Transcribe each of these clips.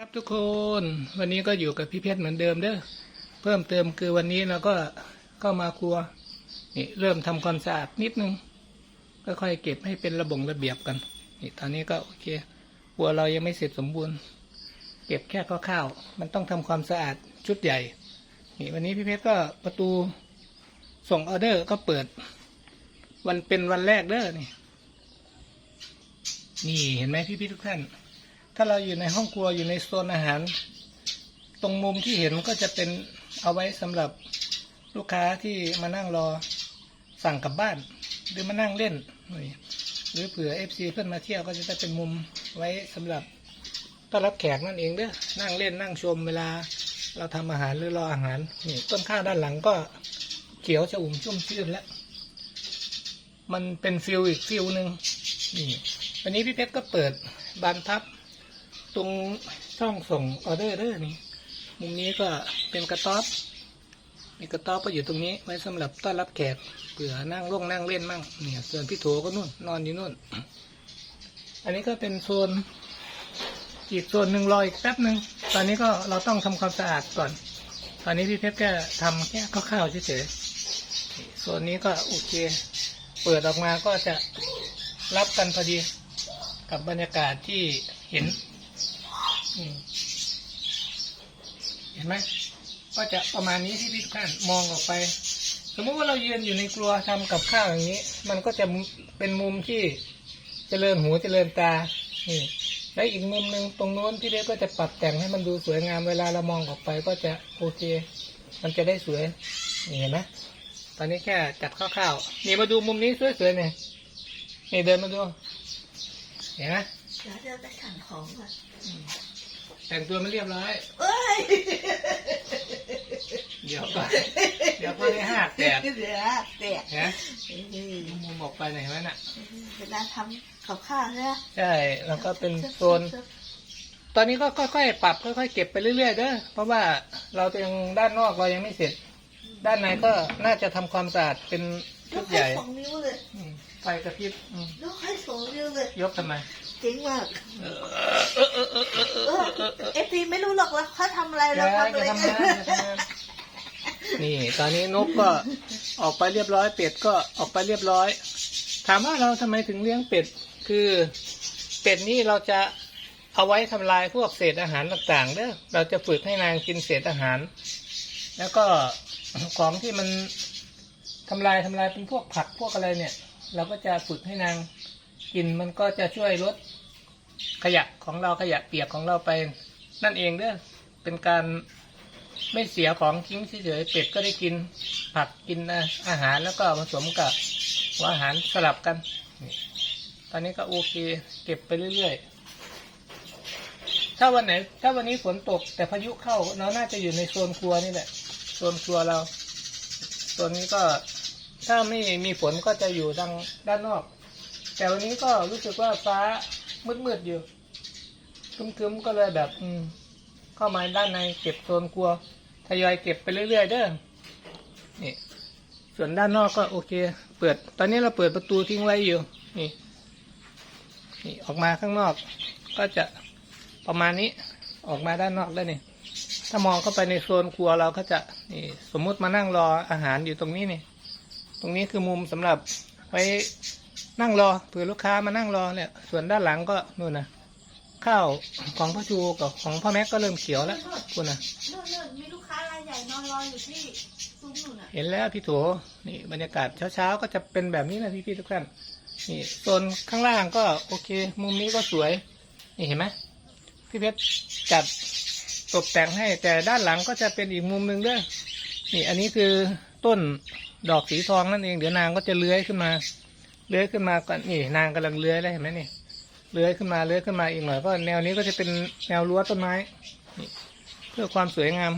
ครับทุกคนวันนี้ก็อยู่กับพี่เพชรเหมือนเดิมเด้อเพิ่มเติมคือวันนี้เราก็เข้ามาครัวนี่เริ่มทำความสะอาดนิดนึงก็ค่อยเก็บให้เป็นระบงระเบียบกันนี่ตอนนี้ก็โอเคครัวเรายังไม่เสร็จสมบูรณ์ เก็บแค่คร่าวๆมันต้องทำความสะอาดชุดใหญ่นี่วันนี้พี่เพชรก็ประตูส่งออเดอร์ก็เปิด วันเป็นวันแรกเด้อนี่ นี่เห็นไหมพี่ๆทุกท่าน ถ้าเราอยู่ในห้องครัวอยู่ในโซนอาหาร ตรงมุมที่เห็นก็จะเป็นเอาไว้สำหรับลูกค้าที่มานั่งรอสั่งกลับบ้าน หรือมานั่งเล่น หรือเผื่อเอฟซีเพื่อนมาเที่ยวก็จะได้เป็นมุมไว้สำหรับต้อนรับแขกนั่นเองเด้อนั่งเล่นนั่งชมเวลาเราทำอาหารหรือรออาหารนี่ต้นข้าวด้านหลังก็เขียวจะอุ่มชุ่มชื่นแล้วมันเป็นฟิลอีกฟิลหนึ่งนี่วันนี้พี่เพชรก็เปิดบานพับ ตรงช่องส่งออเดอร์เด้อนี่มุมนี้ก็เป็นกระต๊อบมีกระต๊อบก็อยู่ตรงนี้ ไว้สำหรับต้อนรับแขกเผื่อนั่งร่งนั่งเล่นมั่งเนี่ยส่วนพี่โถก็นู่นนอนอยู่นู่น อันนี้ก็เป็นโซนอีกโซนหนึ่งรออีกแป๊บหนึ่งตอนนี้ก็เราต้องทำความสะอาดก่อน ตอนนี้พี่เพชรก็ทำแค่คร่าวๆเฉยๆนี่โซนนี้ก็โอเค เปิดออกมาก็จะรับกันพอดีกับบรรยากาศที่เห็น เห็นไหมก็จะประมาณนี้ที่พี่ทุกท่านมองออกไป สมมติว่าเรายืนอยู่ในครัวทำกับข้าวอย่างนี้ มันก็จะเป็นมุมที่เจริญหูเจริญตา นี่ และอีกมุมหนึ่งตรงโน้นที่เด็กก็จะปรับแต่งให้มันดูสวยงามเวลาเรามองออกไปก็จะโอเค มันจะได้สวยเห็นไหมตอนนี้แค่จัดคร่าวๆนี่มาดูมุมนี้สวยๆเนี่ยนี่เดินมาดู เห็นไหมเดี๋ยวจะไปสั่งของก่อน แต่งตัวมันเรียบร้อย เอ้ยเดี๋ยวก่อนเดี๋ยวก็ได้ห้าแตกเดี๋ยวแตกนะอืมมุมออกไปไหนอยเห็นไหมน่ะเวลาทำกับข้าวใช่ไหมใช่แล้วก็เป็นโซนตอนนี้ก็ค่อยๆปรับค่อยๆเก็บไปเรื่อยๆเด้อเพราะว่าเรายังด้านนอกเรายังไม่เสร็จ ด้านในก็น่าจะทำความสะอาดเป็นยชุดกใหให้ญ่สองนิ้วเลยอืมไฟกระพริบอืมยกให้สองนิ้วเลย ยกทำไม เจ๋งมากเออเออเออเออเออเอเอออเออเออเอฟซีไม่รู้หรอกว่าเขาทำอะไรอเราย่าทำออะไรย่าทำงานอย่าทำงานนี่ ตอนนี้นกก็ออกไปเรียบร้อย เป็ดก็ออกไปเรียบร้อย ถามว่าเราทำไมถึงเลี้ยงเป็ด คือเป็ดนี่เราจะเอาไว้ทำลายพวกเศษอาหารต่างๆเด้อเราจะฝึกให้นางกินเศษอาหาร แล้วก็ของที่มันทำลายทำลายเป็นพวกผักพวกอะไรเนี่ย เราก็จะฝึกให้นาง กินมันก็จะช่วยลดขยะของเราขยะเปียกของเราไป นั่นเองเด้อเป็นการไม่เสียของทิ้งเฉยๆเป็ดก็ได้กินผักกินอาหารแล้วก็ผสมกับหัวอาหารสลับกัน ตอนนี้ก็โอเค เก็บไปเรื่อยๆ ถ้าวันไหน ถ้าวันนี้ฝนตกแต่พายุเข้าเราน่าจะอยู่ในโซนครัวนี่แหละโซนครัวเราโซนนี้ก็ถ้าไม่มีฝนก็จะอยู่ดังด้านนอก แต่วันนี้ก็รู้สึกว่าฟ้ามืดๆอยู่คึมๆก็เลยแบบอืมเข้ามาด้านในเก็บโซนครัวทยอยเก็บไปเรื่อย ๆ เด้อนี่ ส่วนด้านนอกก็โอเค เปิด ตอนนี้เราเปิดประตูทิ้งไว้อยู่ นี่ นี่ออกมาข้างนอก ก็จะประมาณนี้ ออกมาด้านนอกแล้วนี่ ถ้ามองเข้าไปในโซนครัวเราก็จะ นี่ สมมุติมานั่งรออาหารอยู่ตรงนี้นี่ ตรงนี้คือมุมสำหรับไว้ นั่งรอเผื่อลูกค้ามานั่งรอเนี่ยส่วนด้านหลังก็นู่นนะข้าวของพ่อชูกับของพ่อแม็กก็เริ่มเขียวแล้วคุณนะนู่นนู่นมีลูกค้ารายใหญ่นอนรออยู่ที่ซุ้มนู่นอะเห็นแล้วพี่โถนี่บรรยากาศเช้าๆก็จะเป็นแบบนี้นะพี่พี่ๆทุกท่านนี่โซนข้างล่างก็โอเค มุมนี้ก็สวย นี่เห็นไหมพี่เพชรจัดตกแต่งให้แต่ด้านหลังก็จะเป็นอีกมุมหนึ่งด้วยนี่อันนี้คือต้นดอกสีทองนั่นเองเดี๋ยวนางก็จะเลื้อยขึ้นมา เลื้อยขึ้นมาก่อนนี่นางกำลังเลื้อยแล้วเห็นไหมนี่เลื้อยขึ้นมาเลื้อยขึ้นมาอีกหน่อยก็แนวนี้ก็จะเป็นแนวรั้วต้นไม้เพื่อความสวยงาม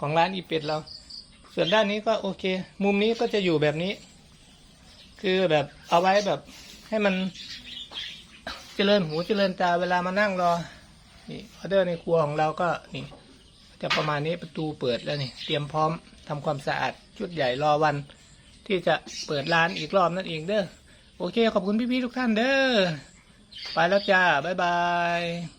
ของร้านอีเป็ดเรา ส่วนด้านนี้ก็โอเค มุมนี้ก็จะอยู่แบบนี้ คือแบบเอาไว้แบบให้มันเจริญหูเจริญตาเวลามานั่งรอนี่ออเดอร์ในครัวของเราก็นี่จะประมาณนี้ประตูเปิดแล้วนี่ เตรียมพร้อมทำความสะอาดชุดใหญ่รอวัน ที่จะเปิดร้านอีกรอบนั่นเองเด้อโอเค ขอบคุณพี่ๆทุกท่านเด้อไปแล้วจ้าบ๊ายบาย